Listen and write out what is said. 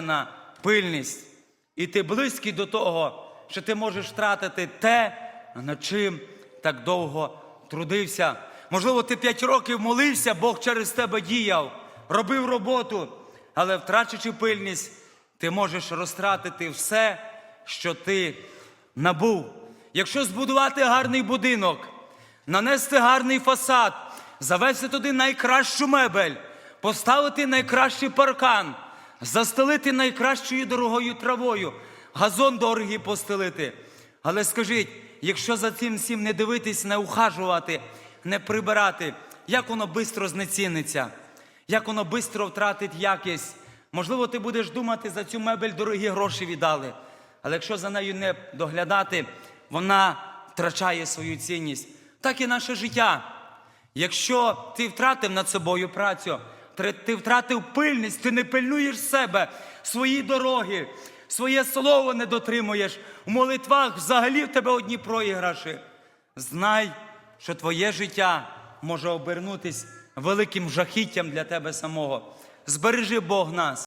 на пильність. І ти близький до того, що ти можеш втратити те, над чим так довго трудився. Можливо, ти п'ять років молився, Бог через тебе діяв, робив роботу, але втрачивши пильність, ти можеш розтратити все, що ти набув. Якщо збудувати гарний будинок, нанести гарний фасад, завести туди найкращу мебель, поставити найкращий паркан, застелити найкращою дорогою травою, газон дорогий постелити. Але скажіть, якщо за цим всім не дивитись, не ухажувати, не прибирати, як воно швидко знеціниться, як воно швидко втратить якість. Можливо, ти будеш думати, за цю мебель дорогі гроші віддали. Але якщо за нею не доглядати, вона втрачає свою цінність. Так і наше життя. Якщо ти втратив над собою працю, ти втратив пильність, ти не пильнуєш себе, свої дороги, своє слово не дотримуєш, у молитвах взагалі в тебе одні проіграші. Знай, що твоє життя може обернутись великим жахіттям для тебе самого. Збережи Бог нас.